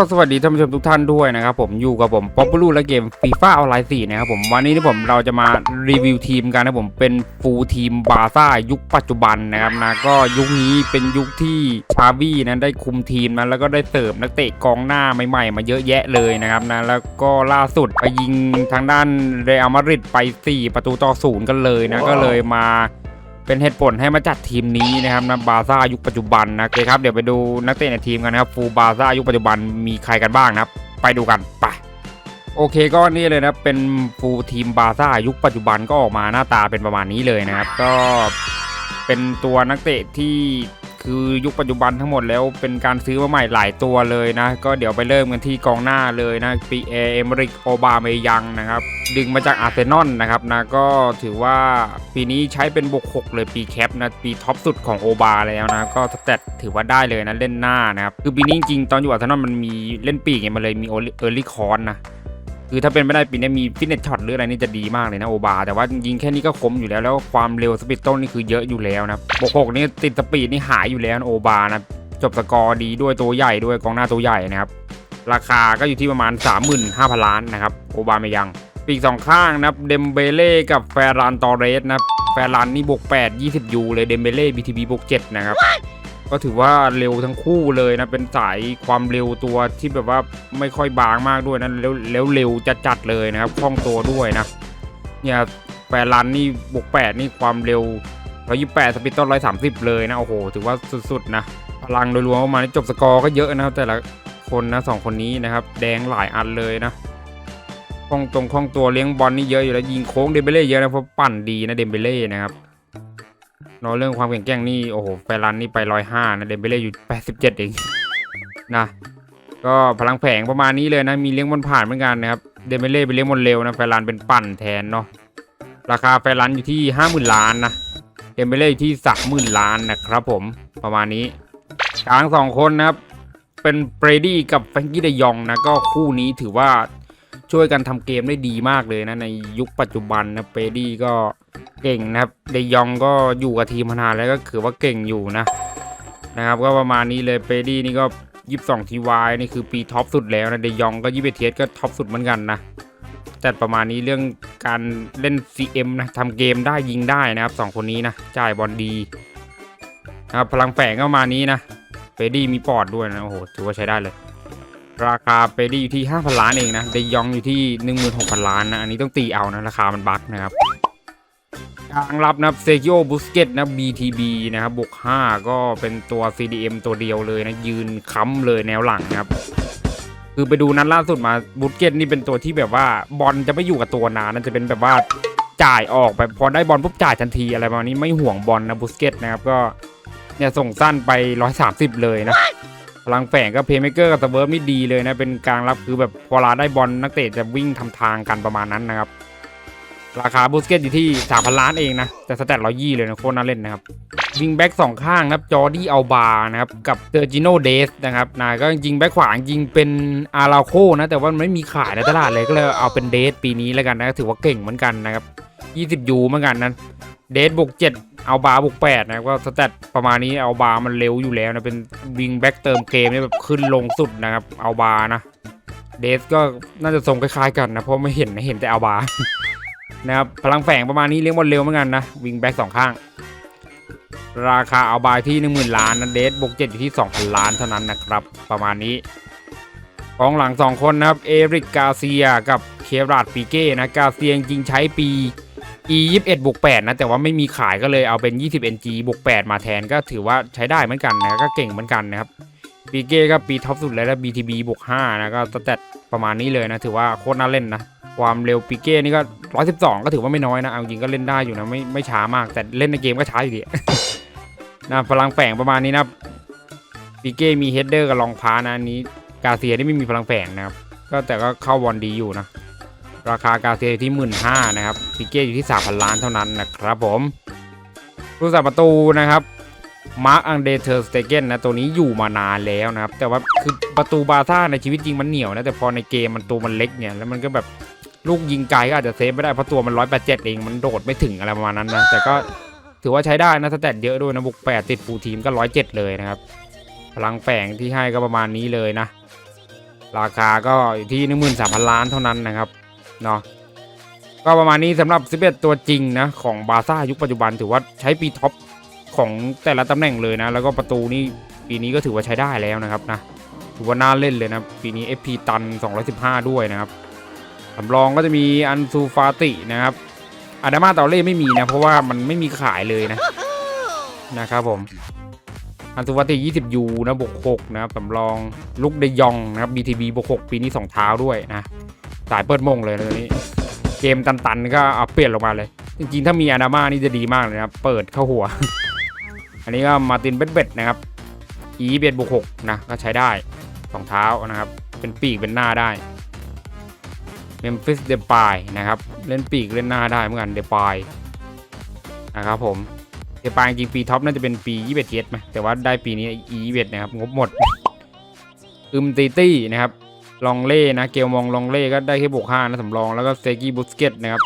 ก็สวัสดีท่านผู้ชมทุกท่านด้วยนะครับผมอยู่กับผมป๊อปปูลูและเกมฟีฟ่าออนไลน์4นะครับผมวันนี้ที่ผมเราจะมารีวิวทีมกันนะผมเป็นฟูลทีมบาซ่ายุคปัจจุบันนะครับนะก็ยุคนี้เป็นยุคที่ชาวีนั้นได้คุมทีมนะแล้วก็ได้เสริมนักเตะกองหน้าใหม่ๆ มาเยอะแยะเลยนะครับนะแล้วก็ล่าสุดไปยิงทางด้านเรอัลมาดริดไป 4 ประตูต่อศูนย์กันเลยนะก็เลยมา เป็นเหตุผลให้มาจัดทีมนี้นะครับนะบาซ่ายุคปัจจุบันนะโอเคครับเดี๋ยวไปดูนักเตะในทีมกันนะครับฟูบาซ่ายุคปัจจุบันมีใครกันบ้างนะครับ ไปดูกันไปโอเคก็นี่เลยนะเป็นฟูทีมบาซ่ายุคปัจจุบันก็ออกมาหน้าตาเป็นประมาณนี้เลยนะครับ ก็เป็นตัวนักเตะที่ คือยุคปัจจุบันทั้งหมดแล้วเป็นการซื้อมาใหม่หลายตัวเลยนะ ก็เดี๋ยวไปเริ่มกันที่กองหน้าเลยนะปีเอเอมริกโอบาเมยังนะครับ ดึงมาจากอาร์เซนอลนะครับนะก็ถือว่าปีนี้ใช้เป็นบวก6เลยปีแคปนะปีท็อปสุดของโอบาแล้วนะก็สเตตถือว่าได้เลยนะเล่นหน้านะครับคือปีนี้จริงๆตอนอยู่อาร์เซนอลมันมีเล่นปีกไงมันเลยมีเออร์ลี่คอนนะ คือถ้าเป็นไม่ได้ปีนี้มีฟิตเนสช็อตหรืออะไรนี่จะดีมากเลยนะโอบาแต่ว่าจริงแค่นี้ก็คมอยู่แล้วแล้วความเร็วสปีดต้นนี่คือเยอะอยู่แล้วนะบวก6นี่ติดสปีดนี่หายอยู่แล้วนะโอบานะจบสกอร์ดีด้วยตัวใหญ่ด้วยกองหน้าตัวใหญ่นะครับราคาก็อยู่ที่ประมาณ 35,000 ล้านนะครับโอบาเมยัง ปีกสองข้างนะครับเดมเบเล่กับแฟรานตอเรสนะแฟรานนี่บวก8 20ยูเลยเดมเบเล่ BTB บวก7นะครับ ก็ถือว่าเร็วทั้งคู่เลยนะ เป็นสายความเร็วตัวที่แบบว่าไม่ค่อยบางมากด้วยนะแล้วแล้วเร็วจัดๆเลยนะครับคล่องตัวด้วยนะเนี่ยแฟรันนี่บวก8นี่ความเร็ว128สปีดต้น130เลยนะโอ้โหถือว่าสุดๆนะพลังโดยรวมออกมานี่จบสกอร์ก็เยอะนะครับแต่ละคนนะสองคนนี้นะครับ แดงหลายอันเลยนะคล่องตรงคล่องตัวเลี้ยงบอลนี่เยอะอยู่แล้วยิงโค้งเดมเบเล่เยอะนะเพราะปั่นดีนะเดมเบเล่นะครับ เนอะเรื่องความแข็งแกร่งนี่โอ้โหแฟรันนี่ไปร้อยห้านะเดมเบเล่อยู่แปดสิบเจ็ดเองนะก็พลังแฝงประมาณนี้เลยนะมีเลี้ยงบอลผ่านเหมือนกันนะครับเดมเบเล่เป็นเลี้ยงบอลเร็วนะแฟรันเป็นปั่นแทนเนาะราคาแฟรันอยู่ที่ห้าหมื่นล้านนะเดมเบเล่อยู่ที่สามหมื่นล้านนะครับผมประมาณนี้กลางสองคนนะครับเป็นเบรดี้กับแฟรงกี้เดยองนะก็คู่นี้ถือว่า ช่วยกันทำเกมได้ดีมากเลยนะในยุคปัจจุบันนะเบรดี้ก็เก่งนะครับเดยองก็อยู่กับทีมมานานแล้วก็ถือว่าเก่งอยู่นะนะครับก็ประมาณนี้เลยเบรดี้นี่ก็ยี่สิบสองทีวายนี่คือปีท็อปสุดแล้วนะเดยองก็ยี่สิบเทียก็ท็อปสุดเหมือนกันนะแต่ประมาณนี้เรื่องการเล่น CM นะทำเกมได้ยิงได้นะครับสองคนนี้นะจ่ายบอลดีนะครับพลังแฝงก็มานี้นะเปดี้มีปอดด้วยนะโอ้โหถือว่าใช้ได้เลย ราคาเปดี้อยู่ที่ 5,000 ล้านเองนะเดยองอยู่ที่ 16,000 ล้านนะอันนี้ต้องตีเอานะราคามันบั๊กนะครับกลางรับนะเซกิโอบุสเกตนะ BTB นะครับบวก5ก็เป็นตัว CDM ตัวเดียวเลยนะ ยืนค้ำเลยแนวหลังนะครับ คือไปดูนัดล่าสุดมาบุสเกตนี่เป็นตัวที่แบบว่าบอลจะไม่อยู่กับตัวนานนะจะเป็นแบบว่าจ่ายออกแบบพอได้บอลปุ๊บจ่ายทันทีอะไรประมาณนี้ไม่ห่วงบอลนะบุสเกตนะครับก็เนี่ยส่งสั้นไป 130 เลยนะ ลังแฝงก็เพย์เมเกอร์กับสเวิร์ฟนี่ดีเลยนะ เป็นกลางรับคือแบบพอลาได้บอลนักเตะจะวิ่งทำทางกันประมาณนั้นนะครับ ราคาบูสเกตอยู่ที่ 3,000 ล้านเองนะ แต่สแตทร้อยยี่เลยนะโคตรน่าเล่นนะครับวิงแบ็กสองข้างนะครับจอร์ดี้อัลบานะครับกับเตอร์จิโนเดสนะครับนะก็จริงแบ็กขวาจริงเป็นอาราโคนะ แต่ว่ามันไม่มีขายในตลาดเลยก็เลยเอาเป็นเดสปีนี้แล้วกันนะถือว่าเก่งเหมือนกันนะครับ20ยูเหมือนกันนั้นเดทบวกเจ็ด เอาบาบวกแปดนะก็สแตทประมาณนี้เอาบามันเร็วอยู่แล้วนะเป็นวิงแบ็กเติมเกมนี่แบบขึ้นลงสุดนะครับเอาบานะเดทก็น่าจะทรงคล้ายๆกันนะเพราะไม่เห็นเห็นแต่เอาบานะครับพลังแฝงประมาณนี้เลี้ยงบอลเร็วเหมือนกันนะวิงแบ็กสองข้าง ราคาเอาบาร์ที่ 1 0,000 ล้านนะเดทบวกเจ็ดอยู่ที่ 2,000 ล้านเท่านั้นนะครับ ประมาณนี้กองหลัง 2 คนนะครับเอริกกาเซียกับเคราดปีเก้นะกาเซียจริงใช้ปี e 2 1บวก8นะแต่ว่าไม่มีขายก็เลยเอาเป็น 20 ng บวก8มาแทนก็ถือว่าใช้ได้เหมือนกันนะก็เก่งเหมือนกันนะครับปีเก้ก็ปีท็อปสุดแล้วแล้ว BTB บวก5นะก็สแตทประมาณนี้เลยนะถือว่าโคตรน่าเล่นนะความเร็วปีเก้นี่ก็ 112 ก็ถือว่าไม่น้อยนะเอาจริงก็เล่นได้อยู่นะไม่ไม่ช้ามาก แต่เล่นในเกมก็ช้าอยู่ดีนะพลังแฝงประมาณนี้นะปีเก้มีเฮดเดอร์กับรองพานะอันนี้กาเซียนี่ไม่มีพลังแฝงนะครับก็แต่ก็เข้าบอลดีอยู่นะ ราคากาเซียอยู่ที่หมื่นห้านะครับปิเก้อยู่ที่สามพันล้านเท่านั้นนะครับผมผู้สับประตูนะครับมาร์คอังเดเทอร์สเตเกนนะตัวนี้อยู่มานานแล้วนะครับ แต่ว่าคือประตูบาซ่าในชีวิตจริงมันเหนียวนะ แต่พอในเกมมันตัวมันเล็กเนี่ย แล้วมันก็แบบลูกยิงไกลก็อาจจะเซฟไม่ได้ เพราะตัวมันร้อยแปดเจ็ดเอง มันโดดไม่ถึงอะไรประมาณนั้นนะ แต่ก็ถือว่าใช้ได้นะสแตทเยอะด้วยนะ บุกแปดติดฟูทีมก็ร้อยเจ็ดเลยนะครับ พลังแฝงที่ให้ก็ประมาณนี้เลยนะ ราคาก็อยู่ที่หนึ่งหมื่นสามพันล้านเท่านั้นนะครับ เนาะก็ประมาณนี้สำหรับ 11 ตัวจริงนะของบาซ่ายุคปัจจุบันถือว่าใช้ปีท็อปของแต่ละตำแหน่งเลยนะ แล้วก็ประตูนี่ปีนี้ก็ถือว่าใช้ได้แล้วนะครับนะถือว่าน่าเล่นเลยนะ ปีนี้ FP ตัน 215 ด้วยนะครับสำรองก็จะมีอันซูฟาตินะครับอาดามาตอเล่ไม่มีนะ เพราะว่ามันไม่มีขายเลยนะนะครับผมอันสุวัติ 20 ยูนะบวก6นะครับสำรองลุกเดยองนะครับ BTB บวก6ปีนี้ 2 เท้าด้วยนะ สายเปิดมงเลยนะตัวนี้ เกมตันๆก็เอาเปลี่ยนลงมาเลย จริงๆ ถ้ามีอานามานี่จะดีมากเลยนะครับ เปิดเข้าหัว อันนี้ก็มาตินเบ็ดเบ็ดนะครับอีเบ็ดบวก6นะ ก็ใช้ได้2เท้านะครับ เป็นปีกเป็นหน้าได้เมมฟิสเดปายนะครับ เล่นปีกเล่นหน้าได้เหมือนกันเดปายนะครับผมเดปายจริงปีท็อปน่าจะเป็นปี21เทสไหมแต่ว่าได้ปีนี้อี21นะครับงบหมดอึมตีตี้นะครับ ลองเล่นะ เกลมองลองเล่ก็ได้แค่บวกห้านะสำรอง แล้วก็เซกี้บุสเกตนะครับ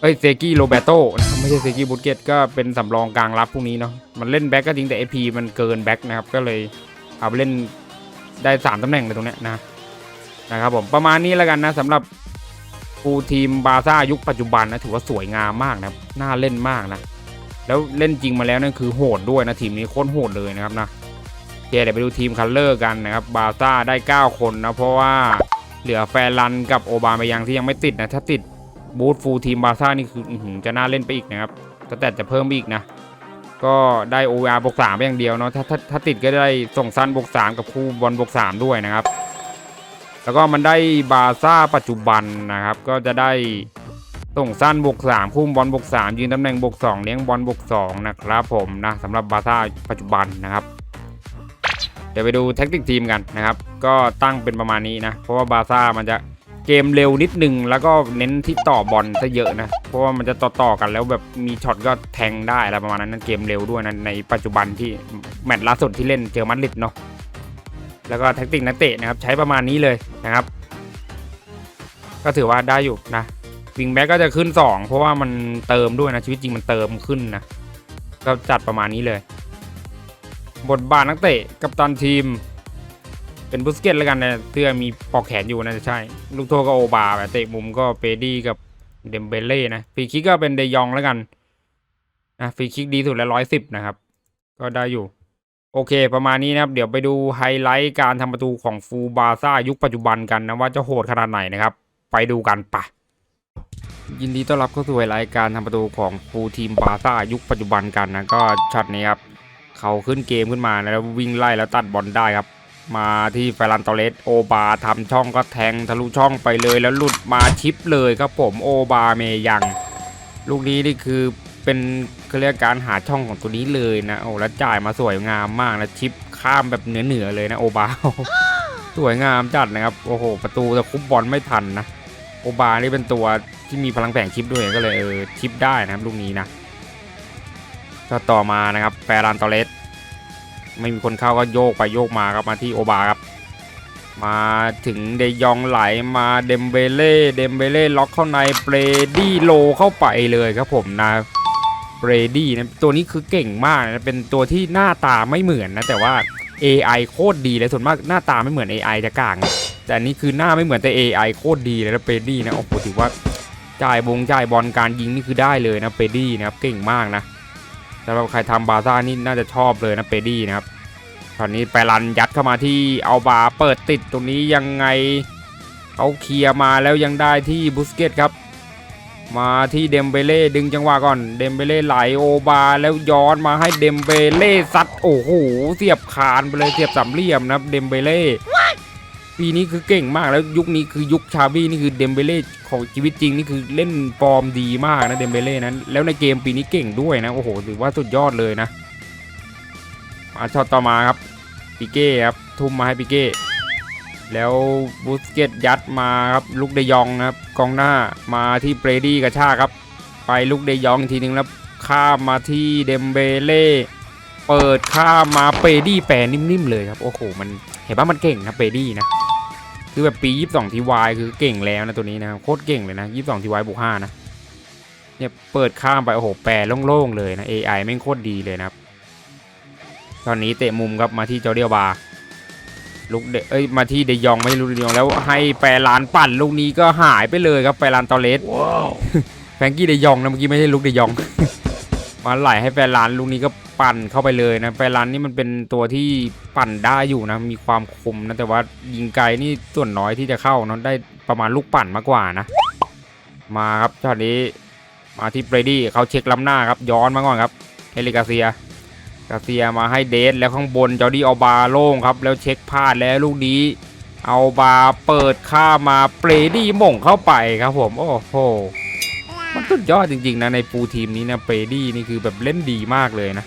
เอ้ยเซกี้โรเบโตนะไม่ใช่เซกี้บุสเกตก็เป็นสำรองกลางรับพวกนี้เนาะ มันเล่นแบ็กก็จริงแต่ AP มันเกินแบ็กนะครับ ก็เลยเอาไปเล่นได้3ตำแหน่งเลยตรงเนี้ยนะ นะครับผม ประมาณนี้แล้วกันนะสำหรับฟูทีมบาซ่ายุคปัจจุบันนะถือว่าสวยงามมากนะครับ น่าเล่นมากนะ แล้วเล่นจริงมาแล้วนั่นคือโหดด้วยนะทีมนี้โคตรโหดเลยนะครับนะ เคเดี๋ยวไปดูทีมคัลเลอร์กันนะครับบาซ่าได้ 9 คนนะเพราะว่าเหลือแฟร์รันกับโอบามายังที่ยังไม่ติดนะถ้าติดบูธฟูลทีมบาซ่านี่คือจะน่าเล่นไปอีกนะครับแต่จะเพิ่มอีกนะ ก็ได้ OVR บวก3ไปอย่างเดียวเนาะถ้าถ้าถ้าติดก็ได้ส่งสั้นบวก3กับคู่บอลบวก3ด้วยนะครับ แล้วก็มันได้บาซ่าปัจจุบันนะครับ ก็จะได้ส่งสั้นบวก3คู่บอลบวก3ยืนตำแหน่งบวก2เลี้ยงบอลบวก2นะครับผมนะสำหรับบาซ่าปัจจุบันนะครับ เดี๋ยวไปดูแท็กติกทีมกันนะครับ ก็ตั้งเป็นประมาณนี้นะ เพราะว่าบาซ่ามันจะเกมเร็วนิดนึง แล้วก็เน้นที่ต่อบอลซะเยอะนะ เพราะว่ามันจะต่อต่อๆกันแล้วแบบมีช็อตก็แทงได้อะไรประมาณนั้นนะเกมเร็วด้วยนะในปัจจุบันที่แมตช์ล่าสุดที่เล่นเจอมันลิดเนาะแล้วก็แท็กติกนักเตะนะครับใช้ประมาณนี้เลยนะครับ ก็ถือว่าได้อยู่นะวิงแบ็กก็จะขึ้น 2 เพราะว่ามันเติมด้วยนะชีวิตจริงมันเติมขึ้นนะก็จัดประมาณนี้เลย บทบาทนักเตะกับตันทีม เป็นบุสเกตแล้วกันนะเสื้อมีปอกแขนอยู่นะจะใช่ ลูกโทษก็โอบาแบบเตะมุมก็เปดี้กับเดมเบเล่นะฟรีคิกก็เป็นเดยองแล้วกันนะฟรีคิกดีสุดแล้วร้อยสิบนะครับ ก็ได้อยู่ โอเค ประมาณนี้นะครับ เดี๋ยวไปดูไฮไลท์การทำประตูของฟูบาซ่ายุคปัจจุบันกันนะว่าจะโหดขนาดไหนนะครับ ไปดูกันปะยินดีต้อนรับเข้าสู่ไฮไลท์การทำประตูของฟูทีมบาซ่ายุคปัจจุบันกันนะก็ช็อตนี้ครับ เขาขึ้นเกมขึ้นมาแล้ววิ่งไล่แล้วตัดบอลได้ครับ มาที่เฟรันตอเลสโอบาทำช่องก็แทงทะลุช่องไปเลยแล้วหลุดมาชิปเลยครับผมโอบาเมยัง ลูกนี้นี่คือเป็นเขาเรียกการหาช่องของตัวนี้เลยนะโอ้แล้วจ่ายมาสวยงามมากนะชิปข้ามแบบเหนือเหนือเลยนะโอบาสวยงามจัดนะครับโอ้โหประตูจะคุบบอลไม่ทันนะโอบานี่เป็นตัวที่มีพลังแฝงชิปด้วยก็เลยเออชิปได้นะครับลูกนี้นะ ก็ต่อมานะครับแฟรานตอเลสไม่มีคนเข้าก็โยกไปโยกมาครับมาที่โอบาครับ มาถึงเดยองไหลมาเดมเบเล่เดมเบเล่ล็อกเข้าในเบรดี้โลเข้าไปเลยครับผมนะเบรดี้นะตัวนี้คือเก่งมากนะเป็นตัวที่หน้าตาไม่เหมือนนะแต่ว่า AI โคตรดีเลยส่วนมากหน้าตาไม่เหมือน AI จะกลาง แต่อันนี้คือหน้าไม่เหมือนแต่ AI โคตรดีเลยนะเบรดี้นะโอ้โหถือว่าจ่ายบงจ่ายบอลการยิงนี่คือได้เลยนะเบรดี้นะครับเก่งมากนะ สำหรับใครทำบาซ่านี่น่าจะชอบเลยนะเบรดี้นะครับ ตอนนี้ไปรันยัดเข้ามาที่เอาบาเปิดติดตรงนี้ยังไงเขาเคลียร์มาแล้วยังได้ที่บุสเกตครับ มาที่เดมเบเล่ดึงจังหวะก่อนเดมเบเล่ไหลโอบาแล้วย้อนมาให้เดมเบเล่ซัดโอ้โหเสียบคานไปเลยเสียบสามเหลี่ยมนะครับเดมเบเล่ ปีนี้คือเก่งมากแล้วยุคนี้คือยุคชาบี้นี่คือเดมเบเล่ของชีวิตจริงนี่คือเล่นฟอร์มดีมากนะเดมเบเล่นั้นแล้วในเกมปีนี้เก่งด้วยนะโอ้โหถือว่าสุดยอดเลยนะมาช็อตต่อมาครับปิเก้ครับทุ่มมาให้ปิเก้แล้วบูสเกตยัดมาครับลูกเดยองนะครับกองหน้ามาที่เบรดี้กระชากครับ ไปลูกเดยองอีกทีนึงแล้วข้ามมาที่เดมเบเล่เปิดข้ามมาเปดี้แปรนิ่มๆเลยครับโอ้โหมันเห็นว่ามันเก่งนะเปดี้นะ คือแบบปี 22 ทีวายคือเก่งแล้วนะตัวนี้นะครับโคตรเก่งเลยนะ 22 ทีวายบวก5นะเนี่ยเปิดข้ามไปโอ้โหแปรโล่งๆเลยนะ AI แม่งโคตรดีเลยนะครับ ตอนนี้เตะมุมครับมาที่จอร์เดียบาลูกเดเอ้ยมาที่เดยองไม่ใช่ลูกเดยองแล้วให้แปรลานปั่นลูกนี้ก็หายไปเลยครับแปรลานตอเลสแฟรงกี้เดยองนะเมื่อกี้ไม่ใช่ลูกเดยอง มาไหลให้แฟรลานลูกนี้ก็ ปั่นเข้าไปเลยนะแฟรลานนี่มันเป็นตัวที่ปั่นได้อยู่นะมีความคมนะแต่ว่ายิงไกลนี่ส่วนน้อยที่จะเข้าเนอะได้ประมาณลูกปั่นมากกว่านะ มาครับช็อตนี้มาที่เบรดี้เขาเช็คล้ำหน้าครับย้อนมาก่อนครับเฮลิกาเซียกาเซียมาให้เดสแล้วข้างบนจอร์ดี้เอาบาโล่งครับแล้วเช็คพลาดแล้วลูกนี้ เอาบาเปิดข้ามาเปรดี้ม่งเข้าไปครับผมโอ้โหมันสุดยอดจริงๆนะในฟูทีมนี้นะเปรดี้นี่คือแบบเล่นดีมากเลยนะ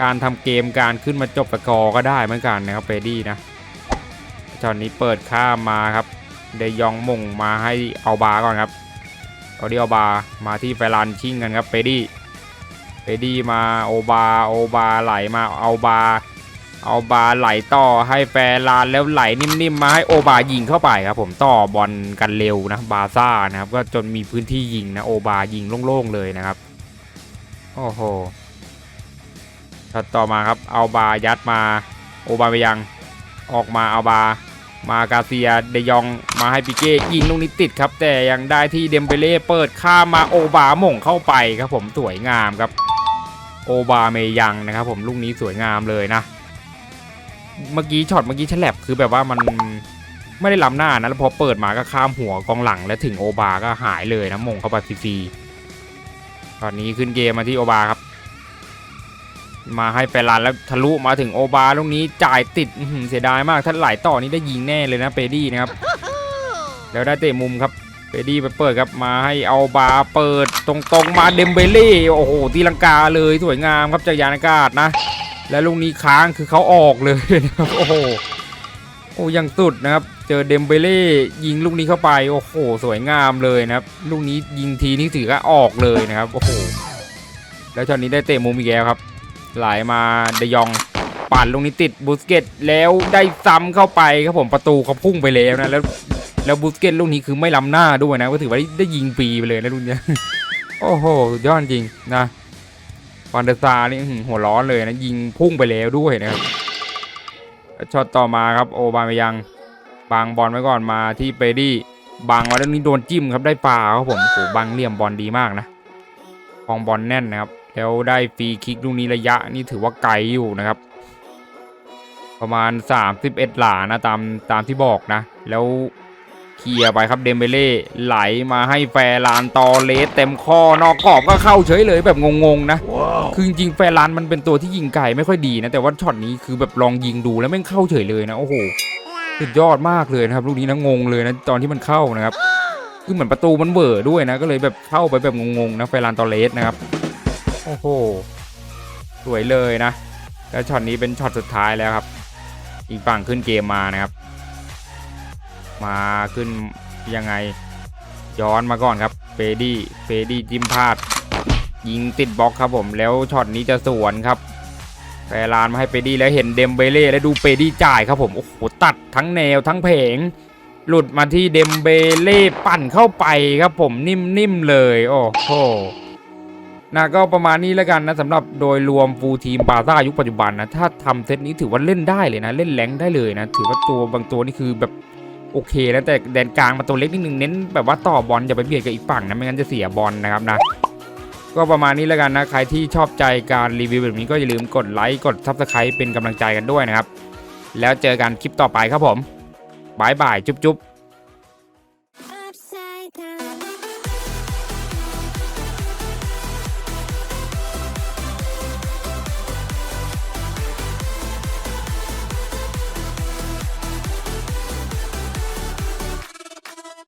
การทำเกมการขึ้นมาจบสกอร์ก็ได้เหมือนกันนะครับเปรดี้นะจอนนี้เปิดข้ามมาครับเดยองมงมาให้เอาบาก่อนครับเอาดีเอาบามาที่แฟรันชิงกันครับเปรดี้เฟดดี้มาโอบาโอบาไหลมาเอาบาเอาบาไหลต่อให้แฟร์ลานแล้วไหลนิ่มๆมาให้โอบายิงเข้าไปครับผมต่อบอลกันเร็วนะบาซ่านะครับก็จนมีพื้นที่ยิงนะโอบายิงโล่งๆเลยนะครับโอ้โหัดต่อมาครับเอาบายัดมาโอบาไปยังออกมาเอาบามากาเซียเดยองมาให้ปิเก้ยิงลูกนี้ติดครับ แต่ยังได้ที่เดมเบเล่เปิดข้ามาโอบาหม่งเข้าไปครับผมสวยงามครับ โอบาเมยังนะครับ ผมลูกนี้สวยงามเลยนะ เมื่อกี้ช็อตเมื่อกี้ฉลับคือแบบว่ามันไม่ได้ล้ำหน้านะแล้วพอเปิดมาก็ข้ามหัวกองหลัง แล้วถึงโอบาก็หายเลยนะมงเข้าไปฟรีๆตอนนี้ขึ้นเกมมาที่โอบาครับ มาให้แฟรลันแล้วทะลุมาถึงโอบาลูกนี้จ่ายติดอื้อหือเสียดายมากถ้าไหลต่อนี้ได้ยิงแน่เลยนะเปดี้นะครับแล้วได้เตะมุมครับเฟรดดี้ไปเปิดครับมาให้เอาบาเปิดตรงๆมาเดมเบเล่โอ้โหตีลังกาเลยสวยงามครับจากยานอากาศนะ และลูกนี้ค้างคือเขาออกเลยนะครับโอ้โหโอ้ยังสุดนะครับ เจอเดมเบเล่ยิงลูกนี้เข้าไปโอ้โหสวยงามเลยนะครับ ลูกนี้ยิงทีนี่ถือว่าออกเลยนะครับโอ้โหแล้วช็อตนี้ได้เตะมุมอีกแล้วครับ ไหลมาเดยองปั่นลูกนี้ติดบูสเกตแล้วได้ซ้ำเข้าไปครับผมประตูเขาพุ่งไปแล้วนะแล้วแล้วบูสเกตลูกนี้คือไม่ล้ำหน้าด้วยนะก็ถือว่าได้ยิงฟรีไปเลยนะลูกเนี้ยโอ้โหยอดจริงนะฟันเดอร์ซานี่หัวร้อนเลยนะยิงพุ่งไปแล้วด้วยนะครับช็อตต่อมาครับโอบามยังบางบอลไว้ก่อนมาที่เปดี้บางมาแล้วนี้โดนจิ้มครับได้ฟาครับผมโอ้บางเหลี่ยมบอลดีมากนะคองบอลแน่นนะครับ แล้วได้ฟรีคิกลูกนี้ระยะนี่ถือว่าไกลอยู่นะครับ ประมาณ 31 หลานะตามตามที่บอกนะ แล้วเคลียร์ไปครับเดมเบเล่ไหลมาให้แฟร์ลานตอเลสเต็มข้อนอกกรอบก็เข้าเฉยเลยแบบงงๆนะคือจริงๆแฟร์ลานมันเป็นตัวที่ยิงไก่ไม่ค่อยดีนะ แต่ว่าช็อตนี้คือแบบลองยิงดูแล้วแม่งเข้าเฉยเลยนะโอ้โหสุดยอดมากเลยนะครับลูกนี้นะงงเลยนะตอนที่มันเข้านะครับคือเหมือนประตูมันเวอร์ด้วยนะ ก็เลยแบบเข้าไปแบบงงๆนะแฟร์ลานตอเลสนะครับ โอ้โห สวยเลยนะแล้วช็อตนี้เป็นช็อตสุดท้ายแล้วครับ อีกฝั่งขึ้นเกมมานะครับ มาขึ้นยังไงย้อนมาก่อนครับเฟดี้เฟดี้จิ้มพลาดยิงติดบล็อกครับผมแล้วช็อตนี้จะสวนครับแฟรานมาให้เปดี้แล้วเห็นเดมเบเล่แล้วดูเปดี้จ่ายครับผมโอ้โหตัดทั้งแนวทั้งเพงหลุดมาที่เดมเบเล่ปั่นเข้าไปครับผมนิ่มๆเลย โอ้โห นะก็ประมาณนี้แล้วกันนะสำหรับโดยรวมฟูลทีมบาซ่ายุคปัจจุบันนะถ้าทำเซตนี้ถือว่าเล่นได้เลยนะ เล่นแรงได้เลยนะถือว่าตัวบางตัวนี่คือแบบโอเคแล้วแต่แดนกลางมาตัวเล็กนิดนึงเน้นแบบว่าต่อบอลอย่าไปเบียดกับอีกฝั่งนะไม่งั้นจะเสียบอลนะครับนะก็ประมาณนี้แล้วกันนะใครที่ชอบใจการรีวิวแบบนี้ก็อย่าลืมกดไลค์กด Subscribe เป็นกำลังใจกันด้วยนะครับ แล้วเจอกันคลิปต่อไปครับผมบายบายจุ๊บ